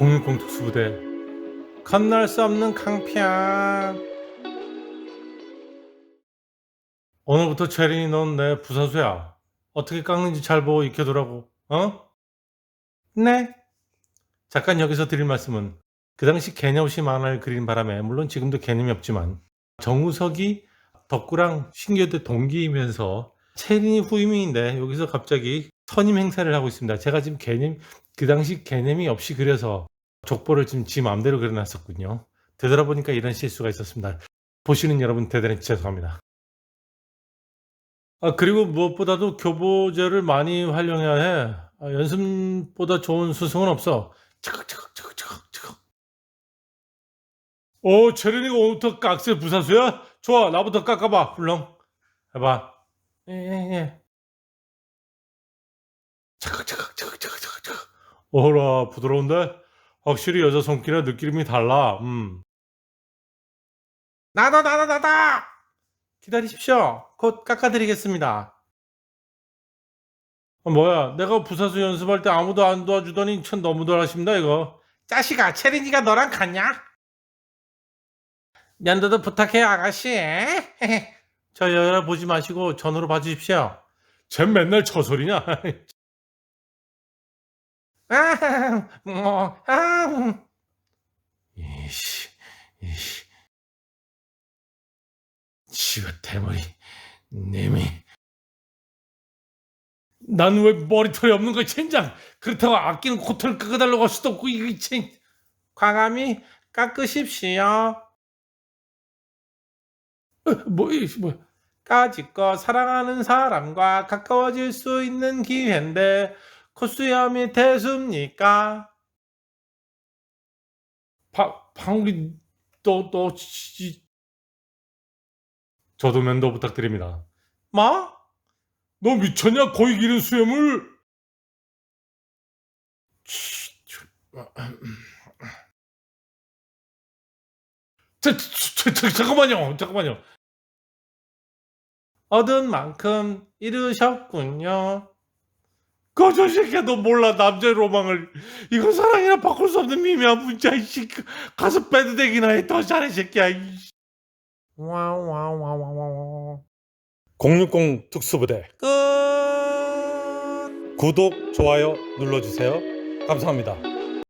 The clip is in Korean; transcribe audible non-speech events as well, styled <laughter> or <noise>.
060 특수부대. 칸날 수 없는 강편 오늘부터 체린이 넌 내 부사수야. 어떻게 깎는지 잘 보고 익혀두라고 어? 네. 잠깐 여기서 드릴 말씀은 그 당시 개념 없이 만화를 그린 바람에 물론 지금도 개념이 없지만 정우석이 덕구랑 신교대 동기이면서 체린이 후임인데 여기서 갑자기 선임 행사를 하고 있습니다. 제가 지금 개념 그 당시 개념이 없이 그려서 족보를 지금 지 마음대로 그려놨었군요. 되돌아보니까 이런 실수가 있었습니다. 보시는 여러분 대단히 죄송합니다. 아 그리고 무엇보다도 교보제를 많이 활용해야 해. 아, 연습보다 좋은 수승은 없어. 차각. 오 체린이가 오늘부터 깍새 부사수야? 좋아 나부터 깎아봐 훌렁 해봐. 예예예. 차각 차각 차각 차각 차각 차각. 어라 부드러운데? 확실히 여자 손길의 느낌이 달라. 음. 나다 나다 나다. 기다리십시오. 곧 깎아드리겠습니다. 어, 뭐야? 내가 부사수 연습할 때 아무도 안 도와주더니 천 너무들 하십니다 이거. 자식아, 체린이가 너랑 같냐? 연도도 부탁해 아가씨. 저 여자 보지 마시고 전으로 봐주십시오. 쟨 맨날 저 소리냐? 아, 뭐, 아, 이씨, 이씨, 지가 대머리, 내미. 난 왜 머리털이 없는 거야, 젠장! 그렇다고 아끼는 코털을 깎아달라고 할 수도 없고, 이게 젠. 과감히 깎으십시오. 어, <laughs> 뭐, 이, 뭐, 까짓거 사랑하는 사람과 가까워질 수 있는 기회인데, 코수염이 대수입니까? 바, 방귀, 또, 또, 지, 저도 면도 부탁드립니다. 뭐? 너 미쳤냐? 거기 기른 수염을? 치, 저, 자, 자, 자, 잠깐만요. 잠깐만요. 얻은 만큼 이르셨군요. 거저 새끼야 너 몰라. 남자의 로망을. 이거 사랑이나 바꿀 수 없는 미묘한 문자 이씨. 가서 빼드대기나 해 더 잘해 새끼야 이씨. 와와와와와 060 특수부대. 끝. 구독 좋아요 눌러주세요. 감사합니다